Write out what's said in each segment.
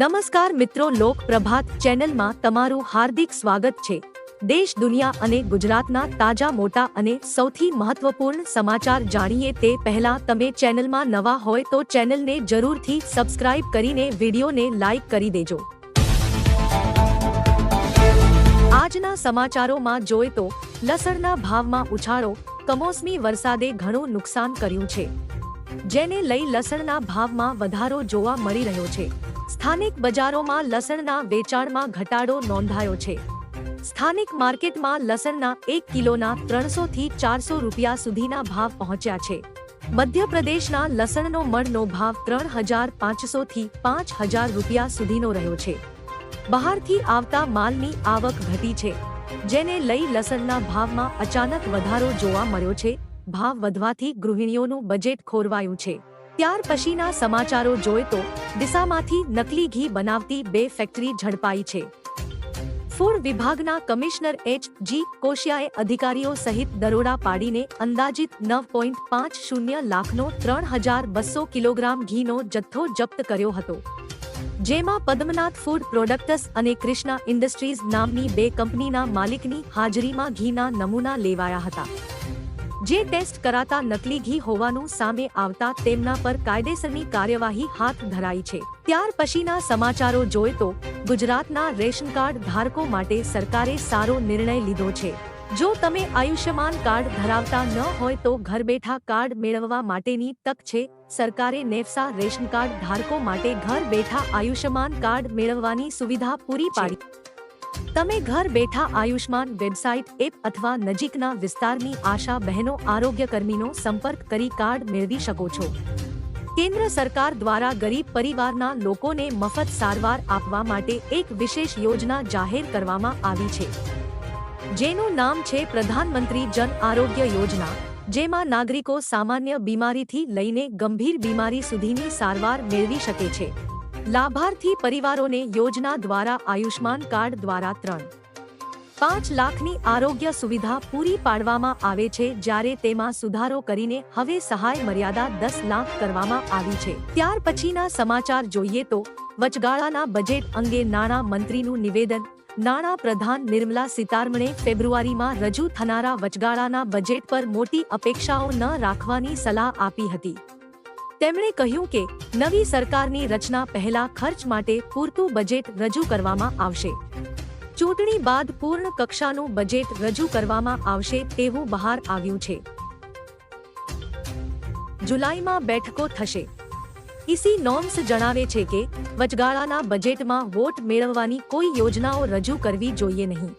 નમસ્કાર મિત્રો, લોક પ્રભાત ચેનલમાં તમારું હાર્દિક સ્વાગત છે. દેશ, દુનિયા અને ગુજરાતના તાજા, મોટા અને સૌથી મહત્વપૂર્ણ સમાચાર જાણીએ તે પહેલા તમે ચેનલમાં નવા હોય તો ચેનલને જરૂરથી સબસ્ક્રાઇબ કરીને વિડીયોને લાઇક કરી દેજો. આજના સમાચારોમાં જોઈએ તો, લસણના ભાવમાં ઉછાળો, કમોસમી વરસાદે ઘણું નુકસાન કર્યું છે. જેને લઈ લસણના ભાવમાં વધારો જોવા મળી રહ્યો છે. સ્થાનિક બજારોમાં લસણના વેચાણમાં ઘટાડો નોંધાયો છે. સ્થાનિક માર્કેટમાં લસણના એક કિલોના ત્રણસો થી ચારસો રૂપિયા સુધીના ભાવ પહોંચ્યા છે. મધ્યપ્રદેશના લસણનો મણનો ભાવ ત્રણ હજાર પાંચસો થી પાંચ હજાર રૂપિયા સુધીનો રહ્યો છે. બહારથી આવતા માલની આવક ઘટી છે. જેને લઈ લસણના ભાવમાં અચાનક વધારો જોવા મળ્યો છે. ભાવ વધવાથી ગૃહિણીઓનું બજેટ ખોરવાયું છે. ત્યાર પછીના સમાચારો જોઈએ તો ડીસામાંથી નકલી ઘી બનાવતી બે ફેક્ટરી ઝડપાઈ છે. ફૂડ વિભાગના કમિશનર એચ જી કોશિયાએ અધિકારીઓ સહિત દરોડા પાડીને અંદાજિત નવ પોઈન્ટ પાંચ શૂન્ય લાખનો ત્રણ હજાર બસો કિલોગ્રામ ઘીનો જથ્થો જપ્ત કર્યો હતો. જેમાં પદ્મનાથ ફૂડ પ્રોડક્ટસ અને ક્રિષ્ના ઇન્ડસ્ટ્રીઝ નામની બે કંપનીના માલિકની હાજરીમાં ઘીના નમૂના લેવાયા હતા. જે ટેસ્ટ કરાતા નકલી ઘી હોવાનું સામે આવતા તેમના પર કાયદેસરની કાર્યવાહી હાથ ધરાઈ છે. ત્યાર પછીના સમાચારો જોઈએ તો ગુજરાતના રેશન કાર્ડ ધારકો માટે સરકારે સારો નિર્ણય લીધો છે. જો તમે આયુષ્યમાન કાર્ડ ધરાવતા ન હોય તો ઘર બેઠા કાર્ડ મેળવવા માટેની તક છે. સરકારે નેફસા રેશન કાર્ડ ધારકો માટે ઘર બેઠા આયુષ્યમાન કાર્ડ મેળવવાની સુવિધા પૂરી પાડી. તમે ઘર બેઠા આયુષ્માન વેબસાઇટ, એપ અથવા નજીકના વિસ્તારની આશા બહેનો આરોગ્ય કર્મીનો સંપર્ક કરી કાર્ડ મેળવી શકો છો. કેન્દ્ર સરકાર દ્વારા ગરીબ પરિવારના લોકોને મફત સારવાર આપવા માટે એક વિશેષ યોજના જાહેર કરવામાં આવી છે. જેનું નામ છે પ્રધાનમંત્રી જન આરોગ્ય યોજના, જેમાં નાગરિકો સામાન્ય બીમારીથી લઈને ગંભીર બીમારી સુધીની સારવાર મેળવી શકે છે. લાભાર્થી પરિવારોને યોજના દ્વારા આયુષ્માન કાર્ડ દ્વારા ત્રણ. પાંચ લાખની આરોગ્ય સુવિધા પૂરી પાડવામાં આવે છે જ્યારે તેમાં સુધારો કરીને હવે સહાય મર્યાદા દસ લાખ કરવામાં આવી છે. ત્યાર પછીના સમાચાર જોઈએ તો વચગાળાના બજેટ અંગે નાણાં મંત્રીનું નિવેદન. નાણાં પ્રધાન નિર્મલા સીતારમણે ફેબ્રુઆરીમાં રજૂ થનારા વચગાળાના બજેટ પર મોટી અપેક્ષાઓ ન રાખવાની સલાહ આપી હતી. તેમણે કહ્યું કે, નવી સરકારની રચના પહેલા ખર્ચ માટે પૂરતું બજેટ રજૂ કરવામાં આવશે. ચૂંટણી બાદ પૂર્ણ કક્ષાનું બજેટ રજૂ કરવામાં આવશે તેવું બહાર આવ્યું છે. જુલાઈમાં બેઠકો થશે. ઇસી નોમ્સ જણાવે છે કે, વચગાળાના બજેટમાં વોટ મેળવવાની કોઈ યોજનાઓ રજૂ કરવી જોઈએ નહીં.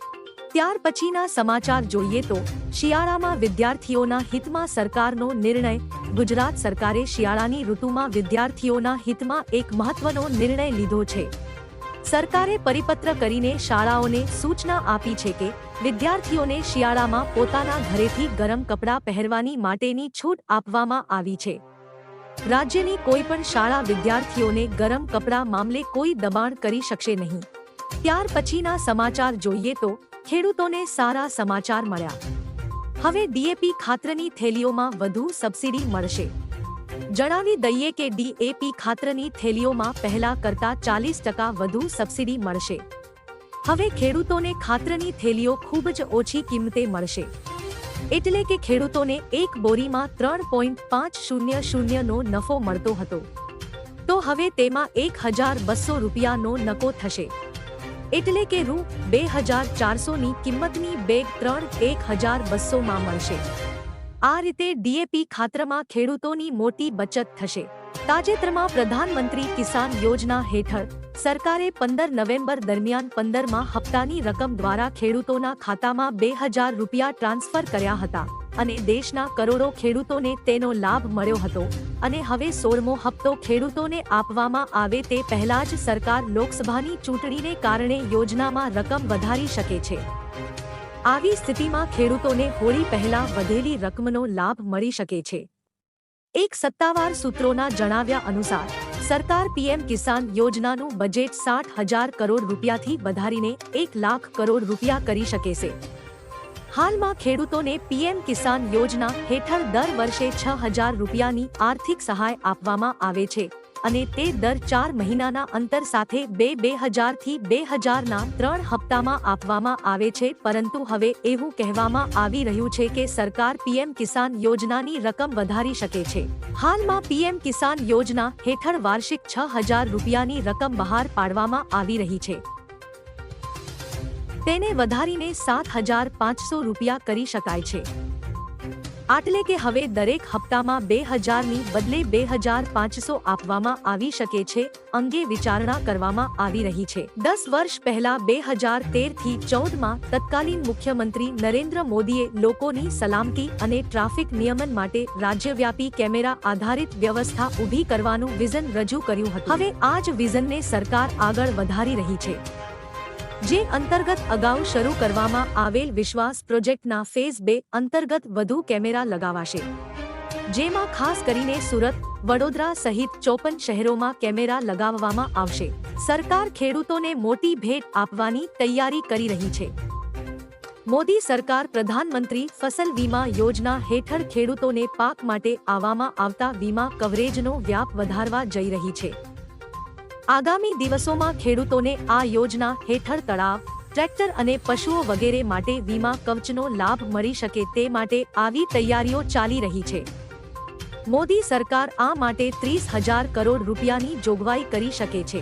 ત્યાર પછીના સમાચાર જોઈએ તો શિયાળામાં વિદ્યાર્થીઓના હિતમાં સરકારનો નિર્ણય, ગુજરાત સરકારે શિયાળાની ઋતુમાં વિદ્યાર્થીઓના હિતમાં એક મહત્વનો નિર્ણય લીધો છે. સરકારે પરિપત્ર કરીને શાળાઓને સૂચના આપી છે કે વિદ્યાર્થીઓને શિયાળામાં પોતાના ઘરેથી ગરમ કપડાં પહેરવાની માટેની છૂટ આપવામાં આવી છે. રાજ્યની કોઈ પણ શાળા વિદ્યાર્થીઓને ગરમ કપડાં મામલે કોઈ દબાણ કરી શકશે નહીં. ત્યાર પછીના સમાચાર જોઈએ તો ખેડૂતોને સારા સમાચાર મળ્યા. હવે ડીએપી ખાતરની થેલીઓમાં વધુ સબસિડી મળશે. જણાવી દઈએ કે ડીએપી ખાતરની થેલીઓમાં પહેલા કરતા ચાલીસ ટકા વધુ સબસિડી મળશે. હવે ખેડૂતોને ખાતરની થેલીઓ ખૂબ જ ઓછી કિંમતે મળશે. એટલે કે ખેડૂતોને એક બોરીમાં ત્રણ પોઈન્ટ પાંચ શૂન્ય શૂન્યનો નફો મળતો હતો. તો હવે તેમાં એક હજાર બસો રૂપિયાનો નફો થશે. એટલે કે રૂ બે હજાર ચારસોની કિંમતની બેગ ત્રણ એક હજાર બસોમાં મળશે. આ રીતે ડીએપી ખાતરમાં ખેડૂતોની મોટી બચત થશે. તાજેતરમાં પ્રધાનમંત્રી કિસાન યોજના હેઠળ સરકારે પંદર નવેમ્બર દરમિયાન પંદરમાં હપ્તાની રકમ દ્વારા ખેડૂતોના ખાતામાં બે હજાર રૂપિયા ટ્રાન્સફર કર્યા હતા. અને દેશના કરોડો ખેડૂતોને તેનો લાભ મળ્યો હતો. અને હવે સોળમો હપ્તો ખેડૂતોને આપવામાં આવે તે પહેલા જ સરકાર લોકસભાની ચૂંટણીને કારણે યોજનામાં રકમ વધારી શકે છે. આવી સ્થિતિમાં ખેડૂતોને હોળી પહેલા વધેલી રકમનો લાભ મળી શકે છે. એક સત્તાવાર સૂત્રોના જણાવ્યા અનુસાર, સરકાર પીએમ કિસાન યોજનાનું બજેટ સાઠ હજાર કરોડ રૂપિયાથી વધારીને એક લાખ કરોડ રૂપિયા કરી શકે છે. હાલમાં ખેડૂતોને પીએમ કિસાન યોજના હેઠળ દર વર્ષે છ હજાર રૂપિયાની આર્થિક સહાય આપવામાં આવે છે અને તે દર ચાર મહિનાના અંતર સાથે બે બે હજારથી બે હજારના ત્રણ હપ્તામાં આપવામાં આવે છે. પરંતુ હવે એવું કહેવામાં આવી રહ્યું છે કે સરકાર પીએમ કિસાન યોજનાની રકમ વધારી શકે છે. હાલમાં પીએમ કિસાન યોજના હેઠળ વાર્ષિક છ હજાર રૂપિયાની રકમ બહાર પાડવામાં આવી રહી છે. તેને વધારીને સાત હજાર પાંચસો રૂપિયા કરી શકાય છે. આટલે કે હવે દરેક હપ્તામાં બે હજારની બદલે બે હજાર પાંચસો આપવામાં આવી શકે છે અંગે વિચારણા કરવામાં આવી રહી છે. દસ વર્ષ પહેલા બે હજાર તેરથી ચૌદમાં તત્કાલીન મુખ્યમંત્રી નરેન્દ્ર મોદીએ લોકોની સલામતી અને ટ્રાફિક નિયમન માટે રાજ્યવ્યાપી કેમેરા આધારિત વ્યવસ્થા ઊભી કરવાનું વિઝન રજૂ કર્યું હતું. હવે આ જ વિઝનને સરકાર આગળ વધારી રહી છે. જે અંતર્ગત અગાઉ શરૂ કરવામાં આવેલ વિશ્વાસ પ્રોજેક્ટના ફેઝ બે અંતર્ગત વધુ કેમેરા લગાવાશે. જેમાં ખાસ કરીને સુરત, વડોદરા સહિત ચોપન શહેરોમાં કેમેરા લગાવવામાં આવશે. સરકાર ખેડૂતોને મોટી ભેટ આપવાની તૈયારી કરી રહી છે. મોદી સરકાર પ્રધાનમંત્રી ફસલ વીમા યોજના હેઠળ ખેડૂતોને પાક માટે આવવામાં આવતા વીમા કવરેજનો વ્યાપ વધારવા જઈ રહી છે. આગામી દિવસોમાં ખેડૂતોને આ યોજના હેઠળ તળાવ, ટ્રેક્ટર અને પશુઓ વગેરે માટે વીમા કવચનો લાભ મળી શકે તે માટે આવી તૈયારીઓ ચાલી રહી છે. મોદી સરકાર આ માટે ત્રીસ હજાર કરોડ રૂપિયાની જોગવાઈ કરી શકે છે.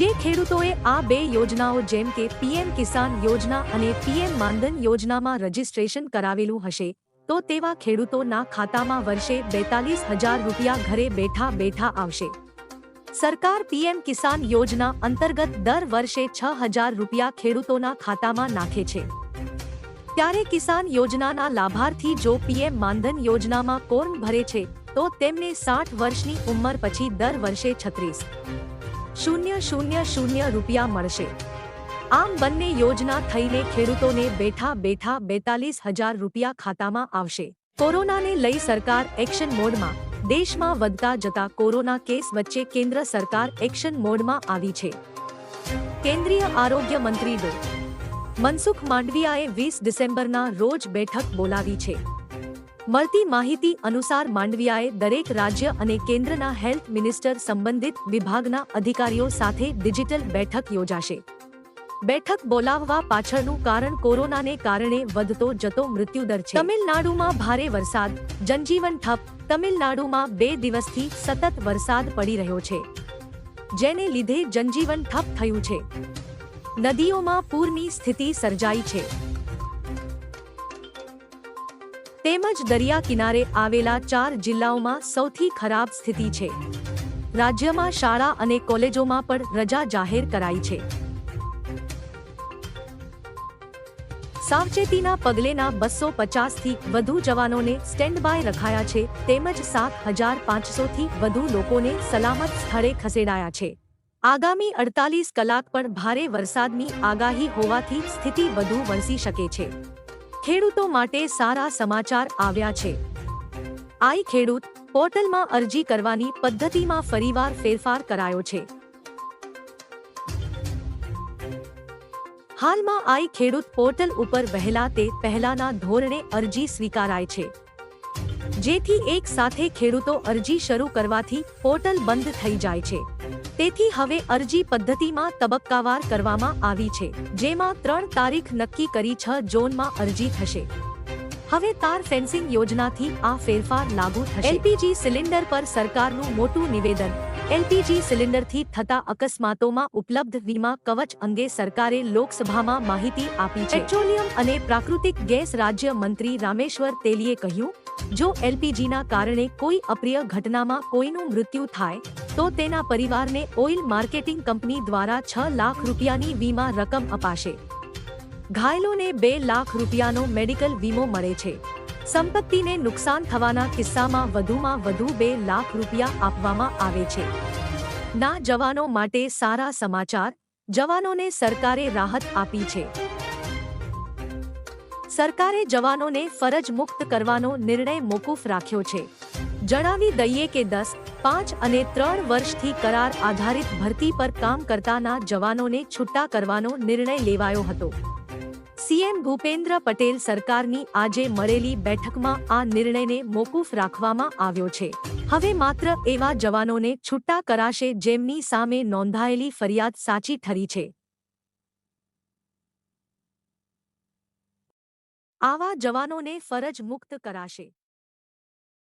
જે ખેડૂતોએ આ બે યોજનાઓ જેમ કે પીએમ કિસાન યોજના અને પીએમ માનધન યોજનામાં રજીસ્ટ્રેશન કરાવેલું હશે, તો તેવા ખેડૂતોના ખાતામાં વર્ષે બેતાલીસ હજાર રૂપિયા ઘરે બેઠા બેઠા આવશે. સરકાર પીએમ કિસાન યોજના અંતર્ગત દર વર્ષે છ હજાર રૂપિયા ખેડૂતોના ખાતામાં નાખે છે. ત્યારે કિસાન યોજનાના લાભાર્થી જો પીએમ માનધન યોજનામાં કોર્મ ભરે છે, તો તેમને સાઠ વર્ષની ઉંમર પછી દર વર્ષે છત્રીસ શૂન્ય શૂન્ય શૂન્ય રૂપિયા મળશે. આમ બંને યોજના થઈને ખેડૂતોને બેઠા બેઠા બેતાલીસ હજાર રૂપિયા ખાતામાં આવશે. કોરોનાને લઈ સરકાર એક્શન મોડમાં દેશમાં વધતા જતા કોરોના કેસ વચ્ચે કેન્દ્ર સરકાર એક્શન મોડમાં આવી છે. કેન્દ્રીય આરોગ્ય મંત્રી ડો. મનસુખ માંડવિયાએ વીસ ડિસેમ્બરના રોજ બેઠક બોલાવી છે. મળતી માહિતી અનુસાર માંડવિયાએ દરેક રાજ્ય અને કેન્દ્રના હેલ્થ મિનિસ્ટર સંબંધિત વિભાગના અધિકારીઓ સાથે ડિજિટલ બેઠક યોજાશે. બેઠક બોલાવવા પાછળનું કારણ કોરોનાને કારણે વધતો જતો મૃત્યુદર છે. તમિલનાડુમાં ભારે વરસાદ, જનજીવન ઠપ, તમિલનાડુમાં બે દિવસથી સતત વરસાદ પડી રહ્યો છે, જેને લીધે જનજીવન ઠપ થયું છે. નદીઓમાં પૂરની સ્થિતિ સર્જાઈ છે. તેમજ દરિયા કિનારે આવેલા ચાર જિલ્લાઓમાં સૌથી ખરાબ સ્થિતિ છે. રાજ્યમાં શાળા અને કોલેજોમાં પણ રજા જાહેર કરાઈ છે. સાવચેતીના પગલેના બસો પચાસથી વધુ જવાનોને સ્ટેન્ડ બાય રખાયા છે, તેમજ સાત હજાર પાંચસોથી વધુ લોકોને સલામત સ્થળે ખસેડાયા છે. આગામી અડતાલીસ કલાક પણ ભારે વરસાદની આગાહી હોવાથી સ્થિતિ વધુ વરસી શકે છે. ખેડૂતો માટે સારા સમાચાર આવ્યા છે. આઈ ખેડૂત, પોર્ટલમાં અરજી કરવાની પદ્ધતિમાં ફરીવાર ફેરફાર કરાયો છે. હાલમાં આઈ ખેડૂત પોર્ટલ ઉપર વહેલા તે પહેલાના ધોરણે અરજી સ્વીકારાય છે. જેથી એક સાથે ખેડૂતો અરજી શરૂ કરવાથી પોર્ટલ બંધ થઈ જાય છે. તેથી હવે અરજી પદ્ધતિમાં તબક્કાવાર કરવામાં આવી છે, જેમાં ત્રણ તારીખ નક્કી કરી છ ઝોનમાં અરજી થશે. હવે તાર ફેન્સિંગ યોજનાથી આ ફેરફાર લાગુ થશે. એલપીજી સિલિન્ડર પર સરકારનું મોટું નિવેદન. એલપીજી સિલિન્ડરથી થતા અકસ્માતોમાં ઉપલબ્ધ વીમા કવચ અંગે સરકારે લોકસભામાં માહિતી આપી છે. પેટ્રોલિયમ અને પ્રાકૃતિક ગેસ રાજ્ય મંત્રી રામેશ્વર તેલીએ કહ્યું, જો એલપીજીના કારણે કોઈ અપ્રિય ઘટનામાં કોઈનું મૃત્યુ થાય, તો તેના પરિવારને ઓઇલ માર્કેટિંગ કંપની દ્વારા છ લાખ રૂપિયાની વીમા રકમ અપાશે. ઘાયલોને બે લાખ રૂપિયાનો મેડિકલ વીમો મળે છે. સંપત્તિને નુકસાન થવાના કિસ્સામાં વધુમાં વધુ બે લાખ રૂપિયા આપવામાં આવે છે. ના જવાનો માટે સારા સમાચાર, જવાનોને સરકારે રાહત આપી છે. સરકારે જવાનોને ફરજ મુક્ત કરવાનો નિર્ણય મોકૂફ રાખ્યો છે. જણાવી દઈએ કે દસ, પાંચ અને ત્રણ વર્ષથી કરાર આધારિત ભરતી પર કામ કરતાના જવાનોને છૂટા કરવાનો નિર્ણય લેવાયો હતો. સીએમ ભૂપેન્દ્ર પટેલ સરકારની આજે મળેલી બેઠકમાં આ નિર્ણયને મોકૂફ રાખવામાં આવ્યો છે. હવે માત્ર એવા જવાનોને છૂટા કરાશે જેમની સામે નોંધાયેલી ફરિયાદ સાચી ઠરી છે. આવા જવાનોને ફરજ મુક્ત કરાશે.